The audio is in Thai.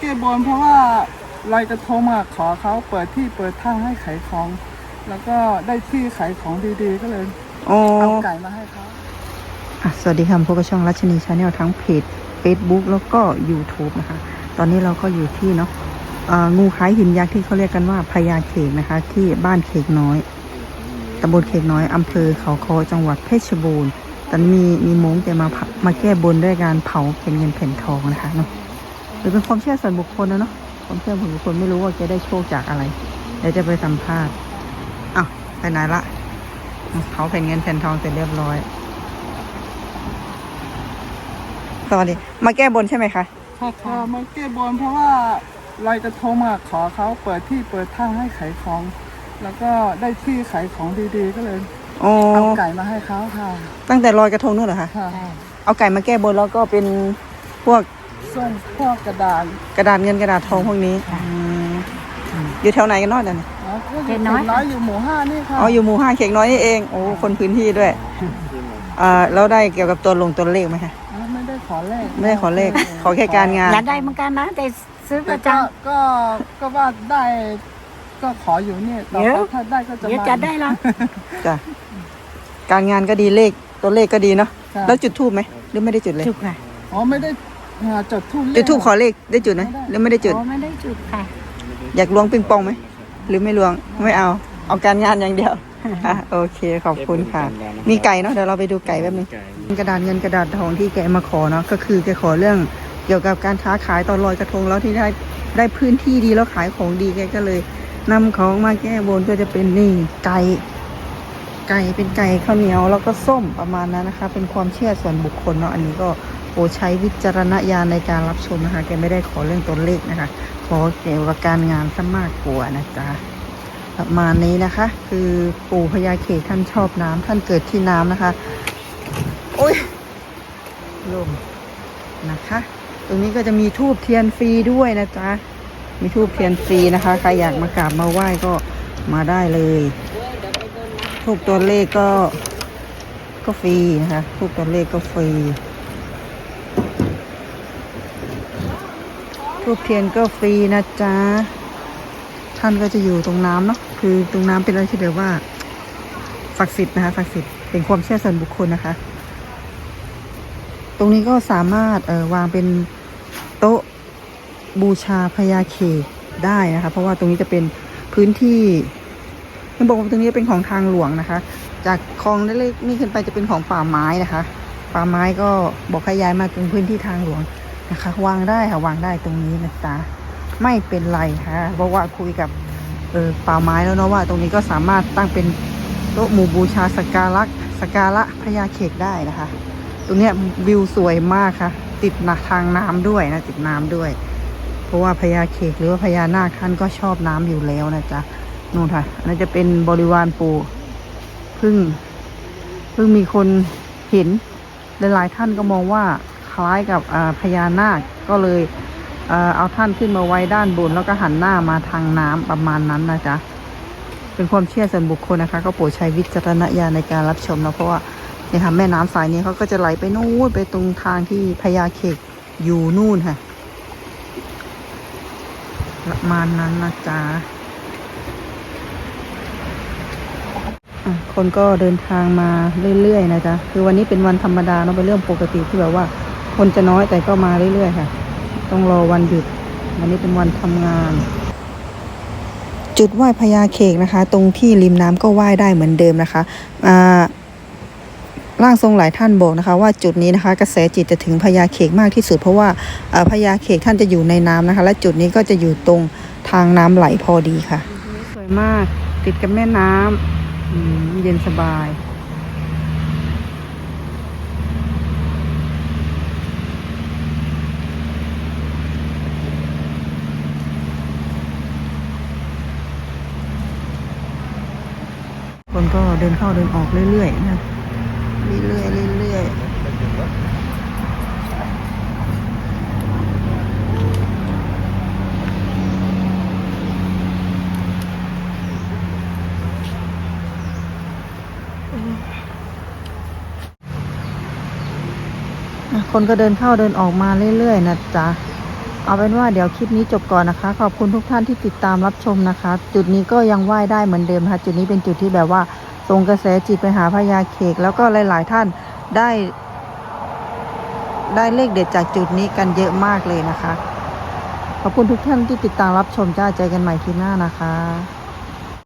แก้บนเพราะว่าลอยกระทงมาขอเขาเปิดที่เปิดทางให้ขายของ แล้วก็ได้ที่ขายของดีๆก็เลยอ๋อเอาไก่มาให้เขาอะสวัสดีค่ะพบกับช่องรัชนีชาแนลทั้งเพจ Facebook แล้วก็ YouTube นะคะ ตอนนี้เราก็อยู่ที่เนาะอ่างูคล้ายหินยักษ์ที่เขาเรียกกันว่าพญาเขกนะคะ ที่บ้านเขกน้อยตำบลเขกน้อยอำเภอเขาคอจังหวัดเพชรบูรณ์ตอนนี้มีมีมงแกมาเผามาแก้บนด้วยการเผาเป็นเงินแผ่นทองนะคะเนาะ หรือเป็นความเชื่อส่วนบุคคลนะเนาะความเชื่อส่วนบุคคลไม่รู้ว่าแกได้โชคจากอะไรเดี๋ยวจะไปสัมภาษณ์อ้าวไปไหนละเผาเป็นเงินแผ่นทองเสร็จเรียบร้อยสวัสดีมาแก้บนใช่ไหมคะค่ะค่ะมาแก้บนเพราะว่าลอยกระทงมาขอเขาเปิดที่เปิดทางให้ขายของ แล้วก็ได้ที่ขายของดีๆก็เลยอ๋อเอาไก่มาให้เขาค่ะ ตั้งแต่ลอยกระทงนู่นเหรอคะค่ะเอาไก่มาแก้บนแล้วก็เป็นพวก ส้มพวกกระดาษกระดาษเงินกระดาษทองพวกนี้อืมอยู่แถวไหนกันเนอกเดี๋ยวนี้แล้วก็อยู่น้อยน้อยอยู่หมู่ห้านี่ค่ะอ๋ออยู่หมู่ห้าเขกน้อยนี่เองโอ้คนพื้นที่ด้วยอ่าแล้วได้เกี่ยวกับตัวลงตัวเลขไหมคะอ๋อไม่ได้ขอเลขไม่ได้ขอเลขขอแค่การงาน อยากได้เหมือนกันนะแต่ซื้อปแต่ระจ ก็ก็ก็ว่าได้ก็ขออยู่เนี่ยต่อเดี๋ยวไปถ้าได้ก็ำจะเดี๋ยวมา จะได้ละจ้ะการงานก็ดีเลขตัวเลขก็ดีเนาะค่ะ แล้วจุดทูบไหมหรือไม่ได้จุดเลยจุดค่ะ อ๋อไม่ได้หา จดทูบเลขจุดทูบขอเลขได้จุดไหมหรือไม่ได้จุดอ๋อไม่ได้จุดค่ะ อยากล้วงปิงปองไหมหรือไม่ล้วงไม่เอาเอาการงานอย่างเดียวอะโอเคขอบคุณค่ะ มีไก่เนาะเดี๋ยวเราไปดูไก่แป๊บนึงกระดาษเงินกระดาษทองที่แกมาขอเนาะก็คือแกขอเรื่องเกี่ยวกับการค้าขายตอนลอยกระทงแล้วที่ได้ได้พื้นที่ดีแล้วขายของดีแกก็เลยนำของมาแก้บนก็จะเป็นนี่ไก่ไก่เป็นไก่ข้าวเหนียวแล้วก็ส้มประมาณนั้นนะคะ เป็นความเชื่อส่วนบุคคลเนาะอันนี้ก็ โปรดใช้วิจารณญาณในการรับชมนะคะ แกไม่ได้ขอเรื่องตัวเลขนะคะ ขอเกี่ยวกับการงานซะมากกว่านะจ๊ะประมาณนี้นะคะ คือปู่พญาเขตท่านชอบน้ำท่านเกิดที่น้ำนะคะ โอ้ยลมนะคะ ตรงนี้ก็จะมีทูบเทียนฟรีด้วยนะจ๊ะ มีทูบเทียนฟรีนะคะ ใครอยากมากราบมาไหว้ก็มาได้เลยทูบตัวเลขก็ก็ฟรีนะคะทูบตัวเลขก็ฟรี ทูบเทียนก็ฟรีนะจ๊ะ ท่านก็จะอยู่ตรงน้ำเนาะคือตรงน้ำเป็นอะไรที่แบบว่าศักดิ์สิทธิ์นะคะศักดิ์สิทธิ์เป็นความเชื่อส่วนบุคคลนะคะ ตรงนี้ก็สามารถเอ่อวางเป็นโต๊ะบูชาพญาเขได้นะคะ เพราะว่าตรงนี้จะเป็นพื้นที่ไม่บอกว่าตรงนี้เป็นของทางหลวงนะคะ จากคลองเล็กๆนี่ขึ้นไปจะเป็นของป่าไม้นะคะ ป่าไม้ก็บอกให้ย้ายมาตรงพื้นที่ทางหลวง นะคะ วางได้ค่ะวางได้ตรงนี้นะจ๊ะไม่เป็นไรค่ะเพราะว่าคุยกับเออป่าไม้แล้วเนาะว่าตรงนี้ก็สามารถตั้งเป็นโต๊ะหมู่บูชาสกการะสกการะพญาเขกได้นะคะ ตรงเนี้ยวิวสวยมากค่ะ ติดนะทางน้ำด้วยนะติดน้ำด้วย เพราะว่าพญาเขกหรือว่าพญานาคท่านก็ชอบน้ำอยู่แล้วนะจ๊ะนู่นค่ะอันนั้นจะเป็นบริวารปู่พึ่ง เพิ่งมีคนเห็นหลายๆท่านก็มองว่า ล้ายกับพญานาคก็เลยเอาท่านขึ้นมาไว้ด้านบน แล้วก็หันหน้ามาทางน้ำประมาณนั้นนะจ๊ะเป็นความเชื่อส่วนบุคคลนะคะ ก็โปรดใช้วิจารณญาณในการรับชมนะเพราะว่าเนี่ยค่ะแม่น้ำสายนี้เขาก็จะไหลไปนู่นไปตรงทางที่พญาเขกอยู่นู่นค่ะประมาณนั้นนะจ๊ะอะคนก็เดินทางมาเรื่อยๆนะจ๊ะคือวันนี้เป็นวันธรรมดาเนาะเป็นเรื่องปกติที่แบบว่า คนจะน้อยแต่ก็มาเรื่อยๆค่ะ ต้องรอวันหยุด วันนี้เป็นวันทำงาน จุดไหว้พญาเขกนะคะ ตรงที่ริมน้ำก็ไหว้ได้เหมือนเดิมนะคะอ่าร่างทรงหลายท่านบอกนะคะว่าจุดนี้นะคะกระแสจิตจะถึงพญาเขกมากที่สุด เพราะว่าอ่อพญาเขกท่านจะอยู่ในน้ำนะคะ และจุดนี้ก็จะอยู่ตรงทางน้ำไหลพอดีค่ะสวยมากติดกับแม่น้ำอืมเย็นสบาย คนก็เดินเข้าเดินออกเรื่อยๆนะเรื่อยๆเรื่อยๆอะคนก็เดินเข้าเดินออกมาเรื่อยๆนะจ๊ะ เอาเป็นว่าเดี๋ยวคลิปนี้จบก่อนนะคะ ขอบคุณทุกท่านที่ติดตามรับชมนะคะ จุดนี้ก็ยังไหว้ได้เหมือนเดิมค่ะ จุดนี้เป็นจุดที่แบบว่าทรงกระแสจิตไปหาพญาเขก แล้วก็หลาย ๆ ท่านได้ ได้เลขเด็ดจากจุดนี้กันเยอะมากเลยนะคะ ขอบคุณทุกท่านที่ติดตามรับชมจ้าเจอกันใหม่คลิปหน้านะคะ